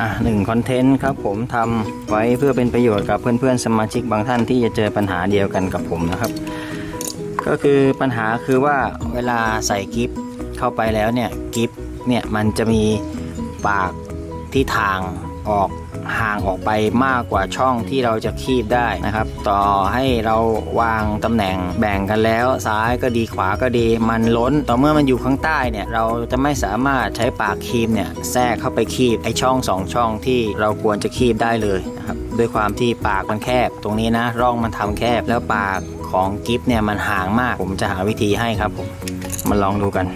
อะหนึ่งคอนเทนต์ครับผมทำไว้เพื่อเป็นประโยชน์กับเพื่อนๆสมาชิกบางท่านที่จะเจอปัญหาเดียวกันกับผมนะครับ ก็คือปัญหาคือว่าเวลาใส่กิฟต์เข้าไปแล้วเนี่ยกิฟต์เนี่ยมันจะมีปากที่ทางออก ห่างออกไปมากกว่าช่องที่เราจะคีบได้นะครับ ต่อให้เราวางตำแหน่งแบ่งกันแล้ว ซ้ายก็ดีขวาก็ดีมันล้น ต่อเมื่อมันอยู่ข้างใต้เนี่ยเราจะไม่สามารถใช้ปากคีบเนี่ยแทรกเข้าไปคีบไอช่องสองช่องที่เราควรจะคีบได้เลยนะครับด้วยความที่ปากมันแคบ ตรงนี้นะร่องมันทำแคบแล้วปากของกิฟต์เนี่ยมันห่างมาก ผมจะหาวิธีให้ครับผมมาลองดูกัน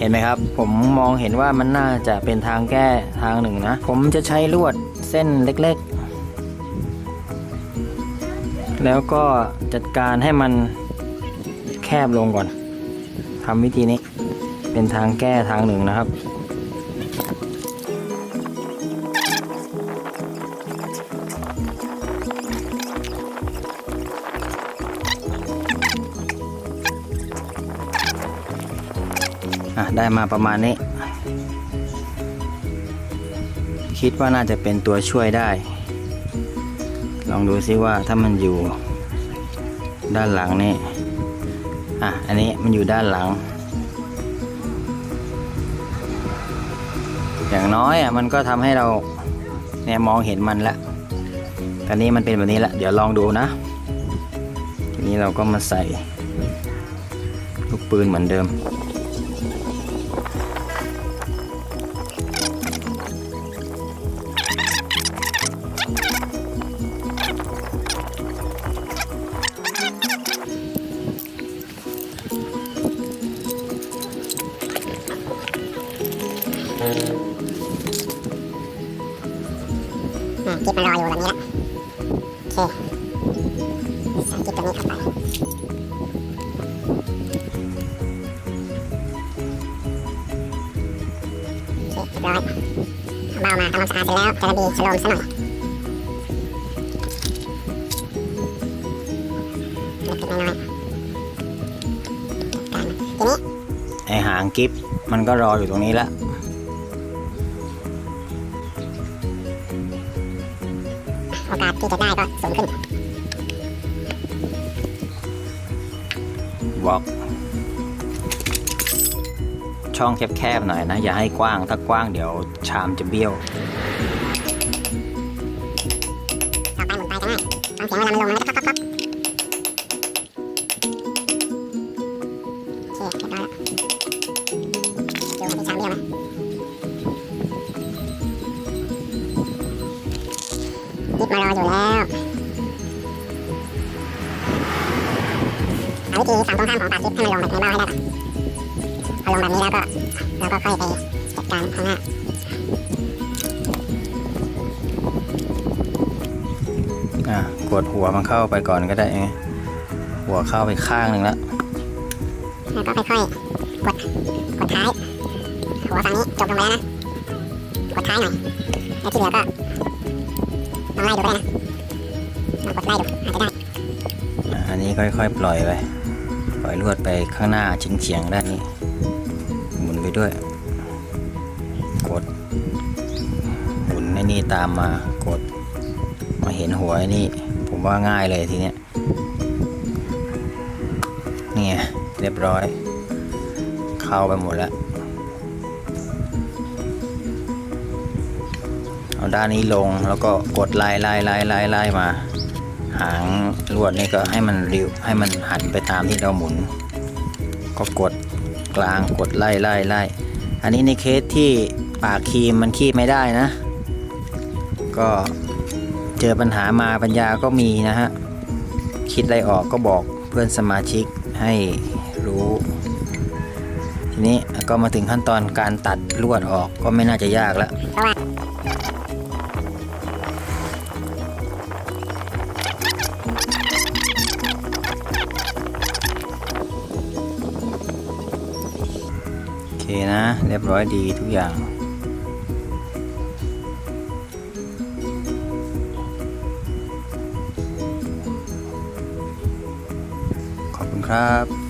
เห็นไหมครับ ผมมองเห็นว่ามันน่าจะเป็นทางแก้ทางหนึ่งนะ ผมจะใช้ลวดเส้นเล็กๆ แล้วก็จัดการให้มันแคบลงก่อนทำวิธีนี้เป็นทางแก้ทางหนึ่งนะครับ อะได้มาประมาณนี้ คิดว่าน่าจะเป็นตัวช่วยได้ ลองดูซิว่าถ้ามันอยู่ ด้านหลังนี่อะอันนี้มันอยู่ด้านหลัง อย่างน้อยอะมันก็ทำให้เราเนี่ยมองเห็นมันล้วตอนนี้มันเป็นแบบนี้แล้วเดี๋ยวลองดูนะทีนี้เราก็มาใส่ลูกปืนเหมือนเดิม กิ๊บมันรออยู่แบบนี้ละโอเคใส่กิ๊บตัวนี้เข้าไปโอเคเรียบร้อยเบามาทำความสะอาดเสร็จแล้วจะระบีฉโลมซะหน่อยเล็กน้อยทีนี้ไอหางกิฟมันก็รออยู่ตรงนี้แล้ว โอกาสที่จะได้ก็สูงขึ้นบอกช่องแคบๆหน่อยนะ อย่าให้กว้างถ้ากว้างเดี๋ยวชามจะเบี้ยวต่อไปหมุนไปจะง่ายฟังเสียงเวลามันลงมันก็จะก๊อกก๊อกก๊อกโอเคเรียบร้อยแล้วดูให้พี่ช้างเบี้ยวไหม ยิบมารออยู่แล้วหาวิธีฝั่งตรงข้ามของปากยิบให้มันลงแบบในเบ้าให้ได้ก่อนพอลงแบบนี้แล้วก็เราก็ค่อยไปจัดการข้างหน้าอะกดหัวมันเข้าไปก่อนก็ได้ไงหัวเข้าไปข้างหนึ่งแล้วแล้วก็ค่อยๆกดกดท้ายหัวฝั่งนี้จบลงไปแล้วนะกดท้ายหน่อยแล้วที่เหลือก็ ลองไล่ดูก็ได้นะลองกดไล่ดูอาจจะได้อันนี้ค่อยๆ ปล่อยไปปล่อยลวดไปข้างหน้าเฉียงๆด้านนี้ หมุนไปด้วย กดหมุนไอ้นี่ตามมากด มาเห็นหัวนี่ ผมว่าง่ายเลยทีเนี้ยนี่ไงเรียบร้อย เข้าไปหมดแล้ว เอาด้านนี้ลงแล้วก็กดไล่ไล่ไล่ไล่ไล่มา หางลวดนี่ก็ให้มันริวให้มันหันไปตามที่เราหมุน ก็กดกลางกดไล่ไล่ไล่อันนี้ในเคสที่ปากครีมมันคีบไม่ได้นะ ก็เจอปัญหามาปัญญาก็มีนะฮะ คิดอะไรออกก็บอกเพื่อนสมาชิกให้รู้ ทีนี้ก็มาถึงขั้นตอนการตัดลวดออกก็ไม่น่าจะยากแล้ว นะ เรียบร้อยดีทุกอย่าง ขอบคุณครับ